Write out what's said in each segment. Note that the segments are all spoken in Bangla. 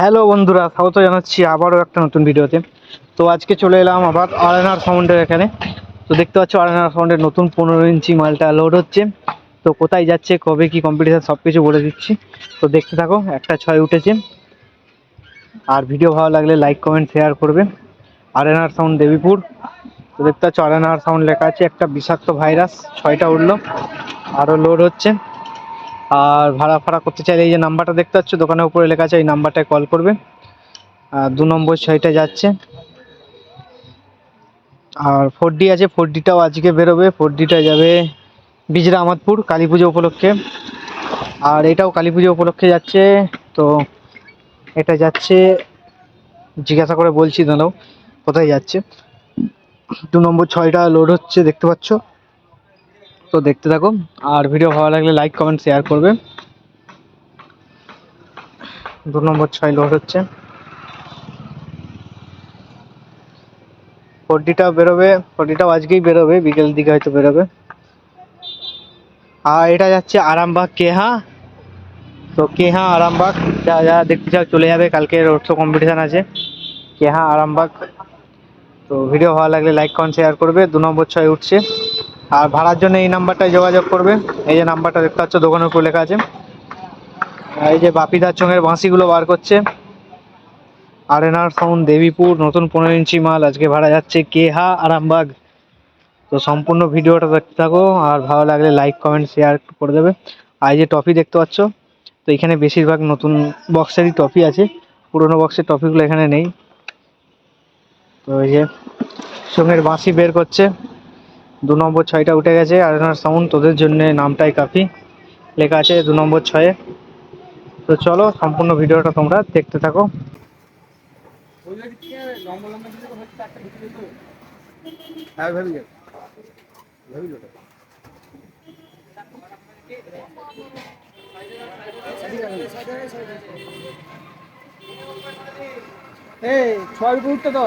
হ্যালো বন্ধুরা, স্বাগত জানাচ্ছি আবারও একটা নতুন ভিডিওতে। তো আজকে চলে এলাম আবার আরেনার সাউন্ডের এখানে। তো দেখতে পাচ্ছ আরেনার সাউন্ডের নতুন পনেরো ইঞ্চি মালটা লোড হচ্ছে। তো কোথায় যাচ্ছে, কবে কি কম্পিটিশন সব কিছু বলে দিচ্ছি। তো দেখতে থাকো, একটা ছয় উঠেছে। আর ভিডিও ভালো লাগলে লাইক কমেন্ট শেয়ার করবে। আরেনার সাউন্ড দেবীপুর। তো দেখতে পাচ্ছ আরেনার সাউন্ড লেখা আছে, একটা বিষাক্ত ভাইরাস ছয়টা উঠল। আরও লোড হচ্ছে। আর ভাড়া ফাড়া করতে চাইলে এই যে নাম্বারটা দেখতে পাচ্ছ, দোকানের উপরে লেখা আছে, এই নাম্বারটায় কল করবে। আর দু নম্বর ছয়টা যাচ্ছে। আর ফোর ডি আছে ফোর ডিটাও আজকে বেরোবে। ফোর ডিটা যাবে বিজরা আমাদপুর কালী পুজো উপলক্ষে। আর এটাও কালী পুজো উপলক্ষে যাচ্ছে। তো এটা যাচ্ছে, জিজ্ঞাসা করে বলছি দাঁড়াও কোথায় যাচ্ছে। দু নম্বর ছয়টা লোড হচ্ছে, দেখতে পাচ্ছ। তো দেখতে থাকো আর ভিডিও ভালো লাগলে লাইক কমেন্ট শেয়ার করবে। দু নম্বর ছয় লোড হচ্ছে। ফোরটিটা বেরোবে, ফোরটিটাও আজকেই বেরোবে বিকেল দিকে হয়তো বেরোবে। আর এটা যাচ্ছে আরামবাগ, কেহা। তো কেহা, আরামবাগ, যা যা দেখতে চাও চলে যাবে, কালকে রোড শো কম্পিটিশান আছে। কেহা, আরামবাগ। তো ভিডিও ভালো লাগলে লাইক কমেন্ট শেয়ার করবে। দু নম্বর ছয় উঠছে। আর ভাড়ার জন্য এই নাম্বারটায় যোগাযোগ করবে। এই যে নাম্বারটা দেখতে পাচ্ছ, দোকানের উপর লেখা আছে। এই যে বাপিদার চোঙের বাঁশিগুলো বার করছে। আর আরেনার সাউন্ড দেবীপুর, নতুন পনেরো ইঞ্চি মাল। আজকে ভাড়া যাচ্ছে কেহা আরামবাগ। তো সম্পূর্ণ ভিডিওটা দেখতে থাকো, আর ভালো লাগলে লাইক কমেন্ট শেয়ার করে দেবে। আর যে টপি দেখতে পাচ্ছ, তো এখানে বেশিরভাগ নতুন বক্সেরই টপি আছে। পুরোনো বক্সের টপিগুলো এখানে নেই। তো এই যে সঙ্গের বাঁশি বের করছে। দু নম্বর ছয়টা উঠে গেছে আরেনার সাউন্ড তোদের জন্য নামটাই কাফি। লেখা আছে দু নম্বর ছয়ে। তো চলো সম্পূর্ণ ভিডিওটা তোমরা দেখতে থাকো। হ্যাঁ এই, ছয় উঠতে তো।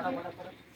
Gracias.